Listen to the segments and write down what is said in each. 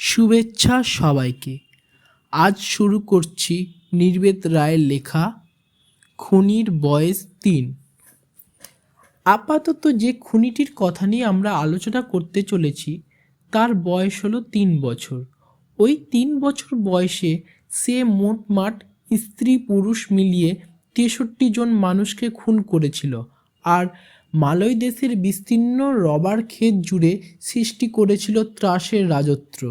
শুভেচ্ছা সবাইকে। আজ শুরু করছি নির্বেদ রায়ের লেখা খুনির বয়স তিন। আপাতত যে খুনিটির কথা নিয়ে আমরা আলোচনা করতে চলেছি, তার বয়স হলো তিন বছর। ওই তিন বছর বয়সে সে মোটমাট স্ত্রী পুরুষ মিলিয়ে তেষট্টি জন মানুষকে খুন করেছিল আর মালয় দেশের বিস্তীর্ণ রবার ক্ষেত জুড়ে সৃষ্টি করেছিল ত্রাসের রাজত্ব।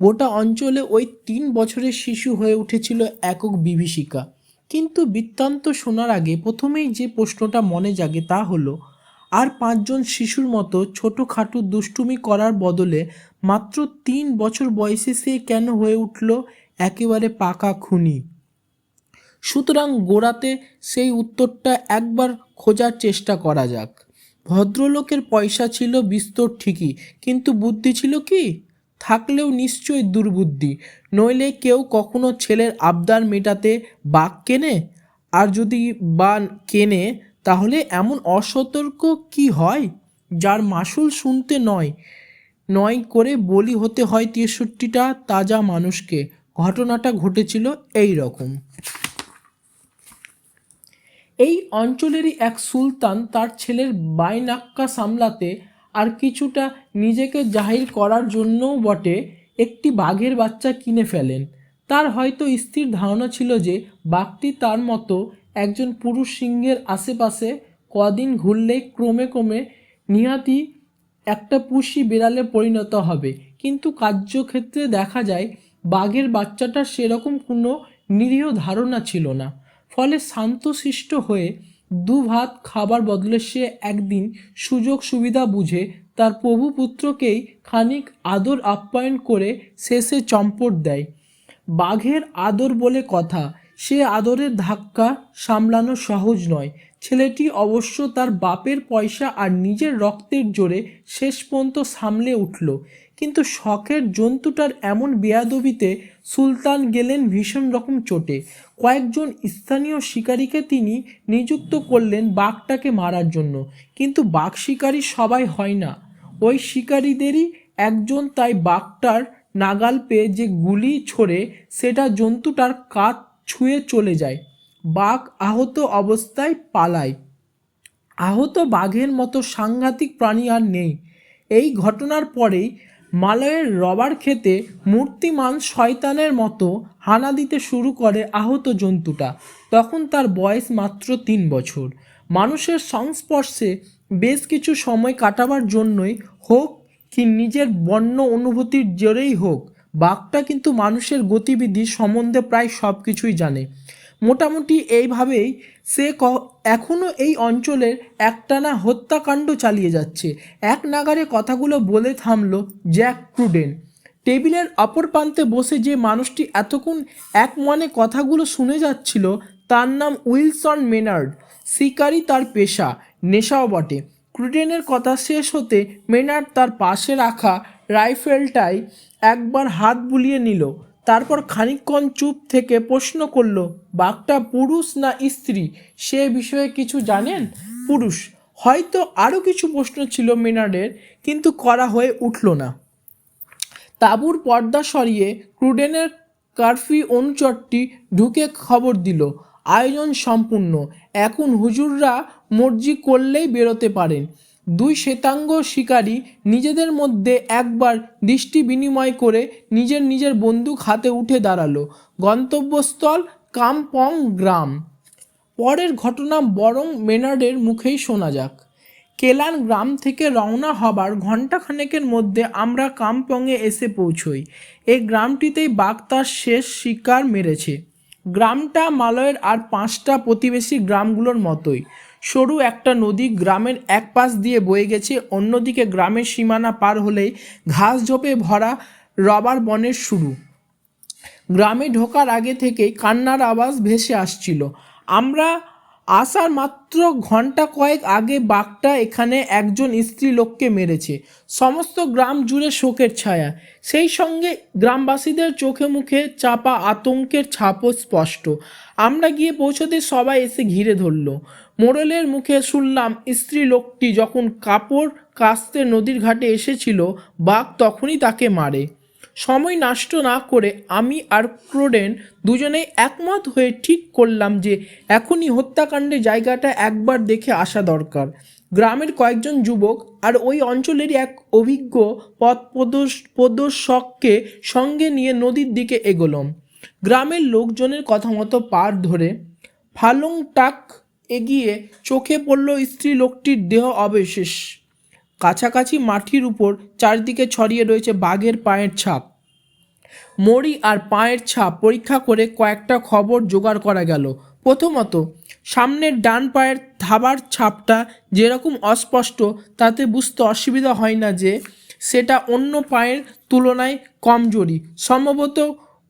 গোটা অঞ্চলে ওই তিন বছরের শিশু হয়ে উঠেছিল একক বিভীষিকা। কিন্তু বৃত্তান্ত শোনার আগে প্রথমেই যে প্রশ্নটা মনে জাগে তা হলো, আর পাঁচজন শিশুর মতো ছোটোখাটো দুষ্টুমি করার বদলে মাত্র তিন বছর বয়সে সে কেন হয়ে উঠল একেবারে পাকা খুনি? সুতরাং গোড়াতে সেই উত্তরটা একবার খোঁজার চেষ্টা করা যাক। ভদ্রলোকের পয়সা ছিল বিস্তর ঠিকই, কিন্তু বুদ্ধি ছিল কি? থাকলেও নিশ্চয়ই দুর্বুদ্ধি, নইলে কেউ কখনো ছেলের আবদার মেটাতে বাঘ কেনে? আর যদি বা কেনে, তাহলে এমন অসতর্ক কি হয়? যার মাসুল শুনতে নয়। নয় করে বলি হতে হয় তেষট্টিটা তাজা মানুষকে। ঘটনাটা ঘটেছিল এই রকম। এই অঞ্চলেরই এক সুলতান তার ছেলের বাইনাক্কা সামলাতে আর কিছুটা নিজেকে জাহির করার জন্যও বটে একটি বাঘের বাচ্চা কিনে ফেলেন। তার হয়তো স্থির ধারণা ছিল যে বাঘটি তার মতো একজন পুরুষ সিংহের আশেপাশে কদিন ঘুরলেই ক্রমে ক্রমে নিহাতি একটা পুষি বিড়ালে পরিণত হবে। কিন্তু কার্যক্ষেত্রে দেখা যায়, বাঘের বাচ্চাটার সেরকম কোনো নিরীহ ধারণা ছিল না। ফলে শান্তশিষ্ট হয়ে দু ভাত খাবার বদলে সে একদিন সুযোগ সুবিধা বুঝে তার প্রভু পুত্রকেই খানিক আদর আপ্যায়ন করে শেষে চম্পট দেয়। বাঘের আদর বলে কথা, সে আদরের ধাক্কা সামলানো সহজ নয়। ছেলেটি অবশ্য তার বাপের পয়সা আর নিজের রক্তের জোরে শেষ পর্যন্ত সামলে উঠল। কিন্তু শখের জন্তুটার এমন বেয়াদবিতে সুলতান গেলেন ভীষণ রকম চোটে। কয়েকজন স্থানীয় শিকারীকে তিনি নিযুক্ত করলেন বাঘটাকে মারার জন্য। কিন্তু বাঘ শিকারী সবাই হয় না। ওই শিকারীদেরই একজন তাই বাঘটার নাগাল পেয়ে যে গুলি ছোড়ে, সেটা জন্তুটার কাত ছুঁয়ে চলে যায়। বাঘ আহত অবস্থায় পালায়। আহত বাঘের মতো সাংঘাতিক প্রাণী আর নেই। এই ঘটনার পরেই মালয়ের রবার খেতে মূর্তিমান শয়তানের মতো হানা দিতে শুরু করে আহত জন্তুটা। তখন তার বয়স মাত্র তিন বছর। মানুষের সংস্পর্শে বেশ কিছু সময় কাটাবার জন্যই হোক কি নিজের বন্য অনুভূতির জোরেই হোক, বাঘটা কিন্তু মানুষের গতিবিধি সম্বন্ধে প্রায় সব কিছুই জানে। মোটামুটি এইভাবেই সে ক এখনও এই অঞ্চলের একটানা হত্যাকাণ্ড চালিয়ে যাচ্ছে। এক নাগারে কথাগুলো বলে থামল জ্যাক ক্রুডেন। টেবিলের অপর প্রান্তে বসে যে মানুষটি এতক্ষণ এক মনে কথাগুলো শুনে যাচ্ছিল, তার নাম উইলসন মেনার্ড। শিকারই তার পেশা, নেশাও বটে। ক্রুডেনের কথা শেষ হতে মেনার্ড তার পাশে রাখা রাইফেলটায় একবার হাত বুলিয়ে নিল। তারপর খানিকক্ষণ চুপ থেকে প্রশ্ন করল বাঘটা পুরুষ না স্ত্রী? সে বিষয়ে কিছু জানেন? পুরুষ। হয়তো আরও কিছু প্রশ্ন ছিল মেনার্ডের, কিন্তু করা হয়ে উঠল না। তাঁবুর পর্দা সরিয়ে ক্রুডেনের কার্ফি অনুচরটি ঢুকে খবর দিল, আয়োজন সম্পূর্ণ। এখন হুজুররা মর্জি করলেই বেরোতে পারেন। দুই শ্বেতাঙ্গ শিকারী নিজেদের মধ্যে একবার দৃষ্টি বিনিময় করে নিজের নিজের বন্দুক হাতে উঠে দাঁড়াল। গন্তব্যস্থল কামপং গ্রাম। পরের ঘটনা বরং মেনার্ডের মুখেই শোনা যাক। কেলান গ্রাম থেকে রওনা হবার ঘণ্টাখানেকের মধ্যে আমরা কামপংয়ে এসে পৌঁছই। এই গ্রামটিতেই বাঘ তার শেষ শিকার মেরেছে। গ্রামটা মালয়ের আর পাঁচটা প্রতিবেশী গ্রামগুলোর মতোই। সরু একটা নদী গ্রামের এক পাশ দিয়ে বয়ে গেছে, অন্যদিকে গ্রামের সীমানা পার হলেই ঘাস ঝোপে ভরা রবার বনের শুরু। গ্রামে ঢোকার আগে থেকেই কান্নার আওয়াজ ভেসে আসছিল। আমরা আসার মাত্র ঘণ্টা কয়েক আগে বাঘটা এখানে একজন স্ত্রী লোককে মেরেছে। সমস্ত গ্রাম জুড়ে শোকের ছায়া। সেই সঙ্গে গ্রামবাসীদের চোখে মুখে চাপা আতঙ্কের ছাপও স্পষ্ট। আমরা গিয়ে পৌঁছতে সবাই এসে ঘিরে ধরল। মোড়লের মুখে শুনলাম স্ত্রী লোকটি যখন কাপড় কাস্তে নদীর ঘাটে এসেছিল, বাঘ তখনই তাকে মারে। সময় নষ্ট না করে আমি আর ক্রোডেন দুজনেই একমত হয়ে ঠিক করলাম যে এখনই হত্যাকাণ্ডের জায়গাটা একবার দেখে আসা দরকার। গ্রামের কয়েকজন যুবক আর ওই অঞ্চলেরই এক অভিজ্ঞ পথ প্রদর্শ- প্রদর্শককে সঙ্গে নিয়ে নদীর দিকে এগোলাম। গ্রামের লোকজনের কথা মতো পার ধরে ফালং টাক এগিয়ে চোখে পড়ল স্ত্রী লোকটির দেহ অবশেষ। কাছাকাছি মাটির উপর চারদিকে ছড়িয়ে রয়েছে বাঘের পায়ের ছাপ। মড়ি আর পায়ের ছাপ পরীক্ষা করে কয়েকটা খবর জোগাড় করা গেল। প্রথমত, সামনের ডান পায়ের ধাবার ছাপটা যেরকম অস্পষ্ট, তাতে বুঝতে অসুবিধা হয় না যে সেটা অন্য পায়ের তুলনায় কমজোরি, সম্ভবত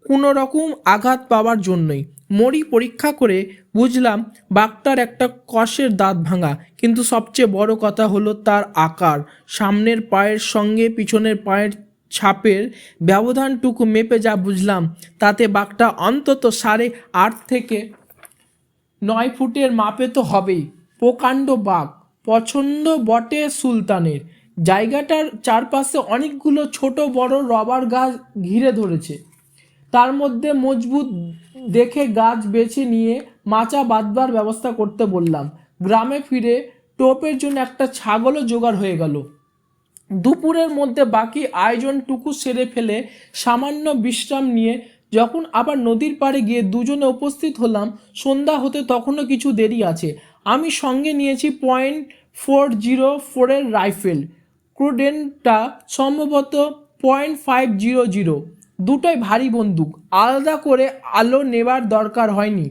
কোনো রকম আঘাত পাওয়ার জন্যই। মরি পরীক্ষা করে বুঝলাম বাঘটার একটা কষের দাঁত ভাঙা। কিন্তু সবচেয়ে বড় কথা হলো তার আকার। সামনের পায়ের সঙ্গে পিছনের পায়ের ছাপের ব্যবধানটুকু মেপে যা বুঝলাম, তাতে বাঘটা অন্তত সাড়ে আট থেকে নয় ফুটের মাপে তো হবেই। প্রকাণ্ড বাঘ, পছন্দ বটে সুলতানের। জায়গাটার চারপাশে অনেকগুলো ছোট বড় রবার গাছ ঘিরে ধরেছে। তার মধ্যে মজবুত দেখে গাছ বেছে নিয়ে মাচা বাঁধবার ব্যবস্থা করতে বললাম। গ্রামে ফিরে টোপের জন্য একটা ছাগলও জোগাড় হয়ে গেল। দুপুরের মধ্যে বাকি আয়োজনটুকু সেরে ফেলে সামান্য বিশ্রাম নিয়ে যখন আবার নদীর পাড়ে গিয়ে দুজনে উপস্থিত হলাম, সন্ধ্যা হতে তখনও কিছু দেরি আছে। আমি সঙ্গে নিয়েছি পয়েন্ট ফোর জিরো ফোরের রাইফেল ক্রুডেনটা সম্ভবত পয়েন্ট ফাইভ জিরো জিরো। দুটোই ভারী বন্দুক। আলাদা করে আলো নেবার দরকার হয়নি।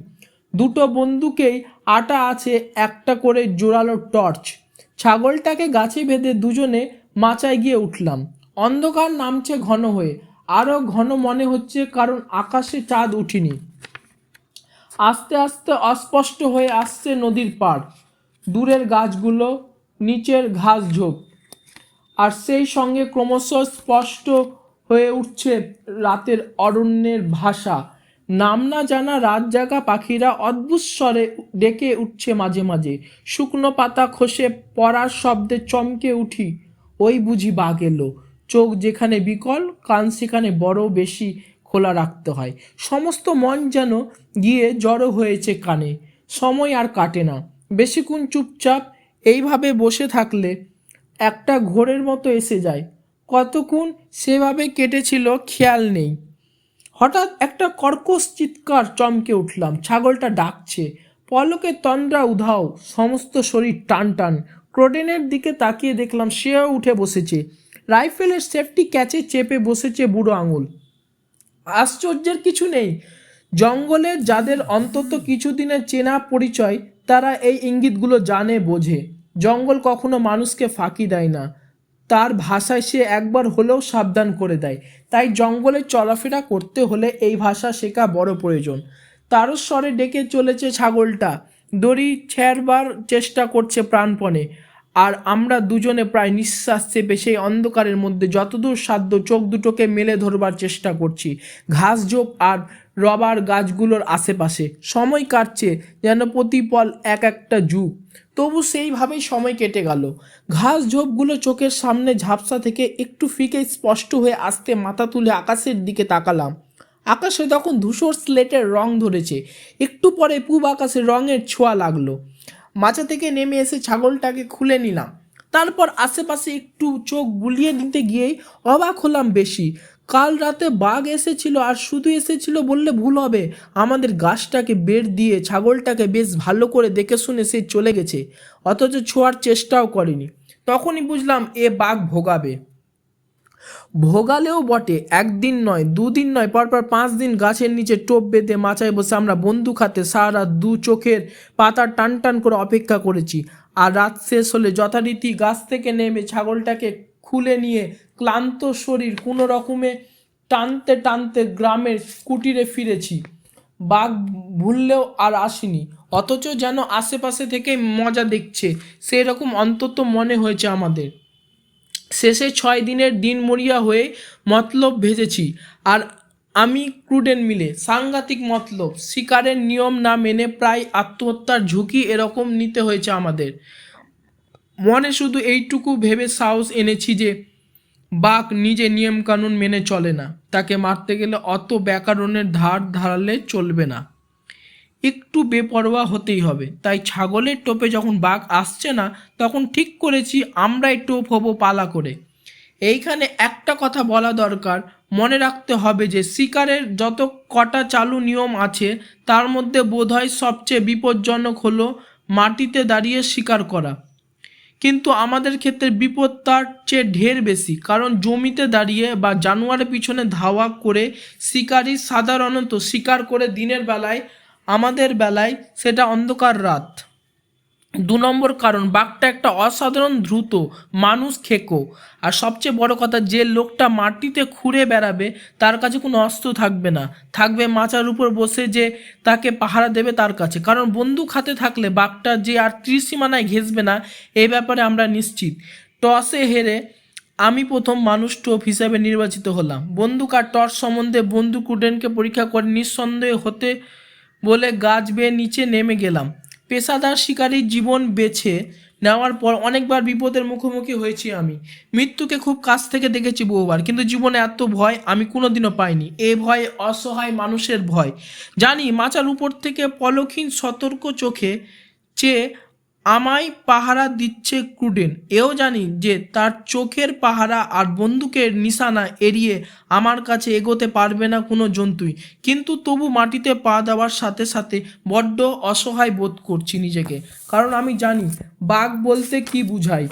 দুটো বন্দুকেই আটা আছে, একটা করে জোরালো টর্চ। ছাগলটাকে গাছে বেঁধে দুজনে মাচায় গিয়ে উঠলাম। অন্ধকার নামছে ঘন হয়ে। আরও ঘন মনে হচ্ছে কারণ আকাশে চাঁদ উঠিনি। আস্তে আস্তে অস্পষ্ট হয়ে আসছে নদীর পাড়। দূরের গাছগুলো, নিচের ঘাস ঝোপ। আর সেই সঙ্গে ক্রমশ স্পষ্ট হয়ে উঠছে রাতের অরণ্যের ভাষা। নাম না জানা রাত জাগা পাখিরা অদ্ভুত স্বরে ডেকে উঠছে মাঝে মাঝে। শুকনো পাতা খসে পড়ার শব্দে চমকে উঠি। ওই বুঝি বাঘ এলো। চোখ যেখানে বিকল, কান সেখানে বড় বেশি খোলা রাখতে হয়। সমস্ত মন যেন গিয়ে জড়ো হয়েছে কানে। সময় আর কাটে না। বেশিক্ষণ চুপচাপ এইভাবে বসে থাকলে একটা ঘোরের মতো এসে যায়। কতক্ষণ সেভাবে কেটেছিল খেয়াল নেই। হঠাৎ একটা কর্কশ চিৎকার চমকে উঠলাম, ছাগলটা ডাকছে। পলকে তন্দ্রা উধাও, সমস্ত শরীর টান টান ক্রোডেনের দিকে তাকিয়ে দেখলাম সেও উঠে বসেছে। রাইফেলের সেফটি ক্যাচে চেপে বসেছে বুড়ো আঙুল। আশ্চর্যের কিছু নেই। জঙ্গলের যাদের অন্তত কিছুদিনের চেনা পরিচয়, তারা এই ইঙ্গিতগুলো জানে, বোঝে। জঙ্গল কখনো মানুষকে ফাঁকি দেয় না। তার ভাষায় সে একবার হলেও সাবধান করে দেয়। তাই জঙ্গলে চলাফেরা করতে হলে এই ভাষা শেখা বড় প্রয়োজন। তারও স্বরে ডেকে চলেছে ছাগলটা। দড়ি ছেড়বার চেষ্টা করছে প্রাণপণে। আর আমরা দুজনে প্রায় নিঃশ্বাস চেপে সেই অন্ধকারের মধ্যে যতদূর সাধ্য চোখ দুটোকে মেলে ধরবার চেষ্টা করছি। ঘাস ঝোপ আর রবার গাছগুলোর আশেপাশে। সময় কাটছে যেন প্রতিপল এক একটা যুগ। তবু সেইভাবেই সময় কেটে গেল। ঘাস ঝোপগুলো চোখের সামনে ঝাপসা থেকে একটু ফিকে স্পষ্ট হয়ে আসতে মাথা তুলে আকাশের দিকে তাকালাম। আকাশে তখন ধূসর স্লেটের রং ধরেছে। একটু পরে পূব আকাশে রঙের ছোঁয়া লাগল। মাচা থেকে নেমে এসে ছাগলটাকে খুলে নিলাম। তারপর আশেপাশে একটু চোখ বুলিয়ে নিতে গিয়েই অবাক হলাম বেশি। কাল রাতে বাঘ এসেছিল আর শুধু এসেছিল বললে ভুল হবে। আমাদের গাছটাকে বের দিয়ে ছাগলটাকে বেশ ভালো করে দেখে শুনে সে চলে গেছে। অথচ ছোঁয়ার চেষ্টাও করেনি। তখনই বুঝলাম এ বাঘ ভোগাবে। ভোগালেও বটে, একদিন নয়, দুদিন নয়, পরপর পাঁচ দিন গাছের নিচে টোপ বেঁধে মাচায় বসে আমরা বন্দুক হাতে সারা দু চোখের পাতা টান টান করে অপেক্ষা করেছি। আর রাত শেষ হলে যথারীতি গাছ থেকে নেমে ছাগলটাকে খুলে নিয়ে ক্লান্ত শরীর কোনো রকমে টানতে টানতে গ্রামের কুটিরে ফিরেছি। বাঘ ভুললেও আর আসেনি, অথচ যেন আশেপাশে থেকে মজা দেখছে সেই রকম অন্তত মনে হয়েছে আমাদের। শেষে ছয় দিনের দিন মরিয়া হয়ে মতলব ভেজেছি, আর আমি ক্রুডেন মিলে সাংঘাতিক মতলব, শিকারের নিয়ম না মেনে প্রায় আত্মহত্যার ঝুঁকি এরকম নিতে হয়েছে আমাদের। মনে শুধু এইটুকু ভেবে সাহস এনেছি যে বাঘ নিজে নিয়মকানুন মেনে চলে না। তাকে মারতে গেলে অত ব্যাকরণের ধার ধারালে চলবে না। একটু বেপরোয়া হতেই হবে। তাই ছাগলের টোপে যখন বাঘ আসছে না, তখন ঠিক করেছি আমরাই টোপ হব পালা করে। এইখানে একটা কথা বলা দরকার, মনে রাখতে হবে যে শিকারের যত কটা চালু নিয়ম আছে, তার মধ্যে বোধহয় সবচেয়ে বিপজ্জনক হলো মাটিতে দাঁড়িয়ে শিকার করা। কিন্তু আমাদের ক্ষেত্রে বিপদ তার চেয়ে ঢের বেশি। কারণ জমিতে দাঁড়িয়ে বা জানোয়ারের পিছনে ধাওয়া করে শিকারি সাধারণত শিকার করে দিনের বেলায়, আমাদের বেলায় সেটা অন্ধকার রাত। দু নম্বর কারণ, বাঘটা একটা অসাধারণ দ্রুত মানুষ খেকো। আর সবচেয়ে বড় কথা, যে লোকটা মাটিতে খুঁড়ে বেড়াবে, তার কাছে কোনো অস্ত্র থাকবে না। থাকবে মাচার উপর বসে যে তাকে পাহারা দেবে তার কাছে। কারণ বন্দুক হাতে থাকলে বাঘটা যে আর ত্রিসীমানায় ঘেসবে না এই ব্যাপারে আমরা নিশ্চিত। টসে হেরে আমি প্রথম মানুষ টোপ হিসাবে নির্বাচিত হলাম। বন্দুক আর টর্চ সম্বন্ধে বন্দুক উডেনকে পরীক্ষা করে নিঃসন্দেহ হতে বলে গাছ বেয়ে নিচে নেমে গেলাম। পেশাদার শিকারীর জীবন বেছে নেওয়ার পর অনেকবার বিপদের মুখোমুখি হয়েছি আমি। মৃত্যুকে খুব কাছ থেকে দেখেছি বহুবার, কিন্তু জীবনে এত ভয় আমি কোনোদিনও পাইনি। এ ভয় অসহায় মানুষের ভয়। জানি মাচার উপর থেকে পলক্ষীন সতর্ক চোখে চেয়ে আমায় পাহারা দিচ্ছে ক্রুডেন। এও জানি যে তার চোখের পাহারা আর বন্দুকের নিশানা এড়িয়ে আমার কাছে এগোতে পারবে না কোনো জন্তুই। কিন্তু তবু মাটিতে পা দেওয়ার সাথে সাথে বড্ড অসহায় বোধ করছি নিজেকে। কারণ আমি জানি, বাঘ বলতে কি বুঝাই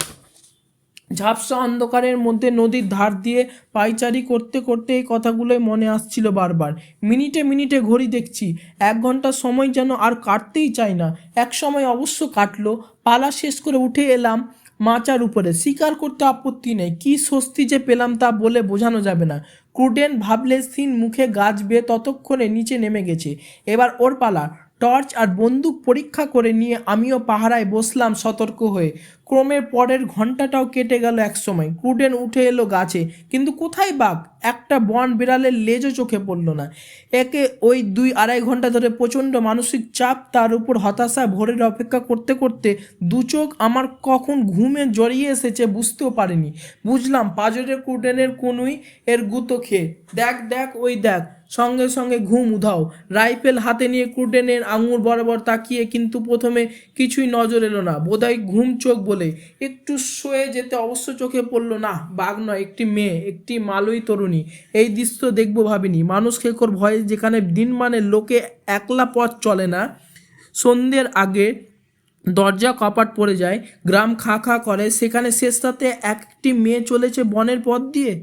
ঝাপসা অন্ধকারের মধ্যে নদীর ধার দিয়ে পাইচারি করতে করতে এই কথাগুলোই মনে আসছিল বারবার। মিনিটে মিনিটে ঘড়ি দেখছি, এক ঘণ্টা সময় যেন আর কাটতেই চায় না। এক সময় অবশ্য কাটলো, পালা শেষ করে উঠে এলাম মাচার উপরে। শিকার করতে আপত্তি নেই, কি স্বস্তি যে পেলাম তা বলে বোঝানো যাবে না। ক্রুডেন ভাবলে সিন মুখে গাছ বেয়ে ততক্ষণে নিচে নেমে গেছে। এবার ওর পালা টর্চ আর বন্দুক পরীক্ষা করে নিয়ে আমিও পাহারায় বসলাম সতর্ক হয়ে। ক্রমের পরের ঘন্টাটাও কেটে গেল একসময় ক্রুডেন উঠে এলো গাছে। কিন্তু কোথায় বাঘ? একটা বন বিড়ালের লেজও চোখে পড়ল না। একে ওই দুই আড়াই ঘণ্টা ধরে প্রচণ্ড মানসিক চাপ, তার উপর হতাশা, ভোরের অপেক্ষা করতে করতে দু চোখ আমার কখন ঘুমে জড়িয়ে এসেছে বুঝতেও পারিনি। বুঝলাম পাজরের ক্রুডেনের কোনুই এর গুঁতো খেয়ে, দেখ দেখ, ওই দেখ, সঙ্গে সঙ্গে ঘুম উধাও। রাইফেল হাতে নিয়ে ক্রুডেনের আঙুর বরাবর তাকিয়ে কিন্তু প্রথমে কিছুই নজর এলো না। বোধহয় ঘুম চোখ বলে একটু শুয়ে যেতে অবশ্য চোখে পড়ল না বাঘ নয়, একটি মেয়ে, একটি মালয়ী তরুণী। এই দৃশ্য দেখব ভাবিনি। মানুষ খেকর ভয়ে, যেখানে দিন মানে লোকে একলা পথ চলে না। সন্ধ্যের আগে দরজা কপাট পড়ে যায়, গ্রাম খা খা করে, সেখানে শেষ রাতে একটি মেয়ে চলেছে বনের পথ দিয়ে।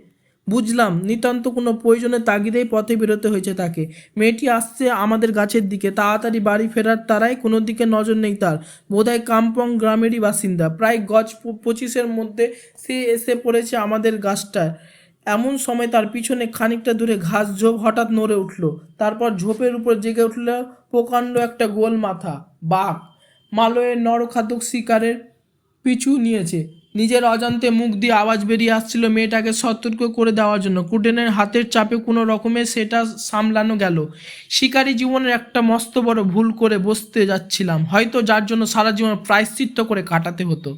বুঝলাম, নিতান্ত কোনো প্রয়োজনের তাগিদেই পথে বেরোতে হয়েছে তাকে। মেয়েটি আসছে আমাদের গাছের দিকে, তাড়াতাড়ি বাড়ি ফেরার তারাই কোনো দিকে নজর নেই তার। বোধহয় কাম্পং গ্রামেরই বাসিন্দা। প্রায় গজ পঁচিশের মধ্যে সে এসে পড়েছে আমাদের গাছটায়। এমন সময় তার পিছনে খানিকটা দূরে ঘাস ঝোপ হঠাৎ নড়ে উঠল। তারপর ঝোপের উপর জেগে উঠল প্রকাণ্ড একটা গোল মাথা বাঘ। মালয়ের নরখাদক শিকারের পিছু নিয়েছে। নিজের অজান্তে মুখ দিয়ে আওয়াজ বেরিয়ে আসছিল মেয়েটাকে সতর্ক করে দেওয়ার জন্য। কুটেনের হাতের চাপে কোনো রকমে সেটা সামলানো গেল। শিকারী জীবনের একটা মস্ত বড় ভুল করে বসতে যাচ্ছিলাম। হয়তো যার জন্য সারা জীবন প্রায়শ্চিত্ত করে কাটাতে হতো।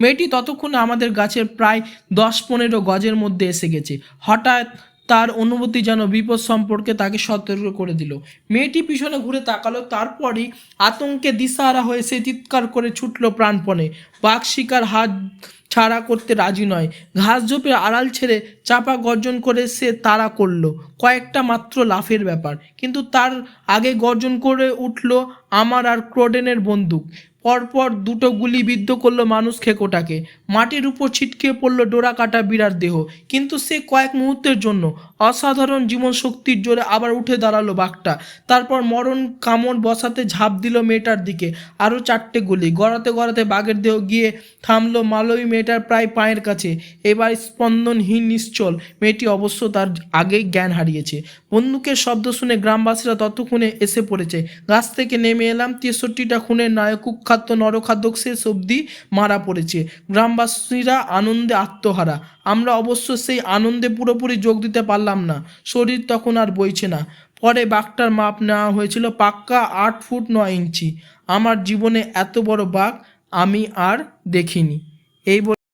মেয়েটি ততক্ষণে আমাদের গাছের প্রায় দশ পনেরো গজের মধ্যে এসে গেছে। হঠাৎ তার অনুভূতি যেন বিপদ সম্পর্কে তাকে সতর্ক করে দিল। মেয়েটি পিছনে ঘুরে তাকালো, তারপরই আতঙ্কে দিশাহারা হয়ে সে চিৎকার করে ছুটলো প্রাণপণে। বাঘ শিকার হাত ছাড়া করতে রাজি নয়। ঘাস ঝোপে আড়াল ছেড়ে চাপা গর্জন করে সে তাড়া করল। কয়েকটা মাত্র লাফের ব্যাপার। কিন্তু তার আগে গর্জন করে উঠল আমার আর ক্রোডেনের বন্দুক। পরপর দুটো গুলি বিদ্ধ করল মানুষ খেকোটাকে। মাটির উপর ছিটকে পড়ল ডোরা কাটা বিরাট দেহ। কিন্তু সে কয়েক মুহূর্তের জন্য অসাধারণ জীবন শক্তির জোরে আবার উঠে দাঁড়াল বাঘটা। তারপর মরণ কামড় বসাতে ঝাঁপ দিল মেয়েটার দিকে। আরও চারটে গুলি। গড়াতে গড়াতে বাঘের দেহ গিয়ে থামলো মালয়ী মেয়েটার প্রায় পায়ের কাছে। এবার স্পন্দনহীন নিশ্চল মেয়েটি অবশ্য তার আগেই জ্ঞান হারিয়েছে। বন্দুকের শব্দ শুনে গ্রামবাসীরা ততক্ষণে এসে পড়েছে। গাছ থেকে নেমে এলাম। তেষট্টিটা খুনের নায়ক নরখাদ্যক শেষ অবধি মারা পড়েছে। গ্রামবাসীরা আনন্দে আত্মহারা। আমরা অবশ্য সেই আনন্দে পুরোপুরি যোগ দিতে পারলাম না। শরীর তখন আর বইছে না। পরে বাঘটার মাপ নেওয়া হয়েছিল পাক্কা আট ফুট নয় ইঞ্চি। আমার জীবনে এত বড় বাঘ আমি আর দেখিনি। এই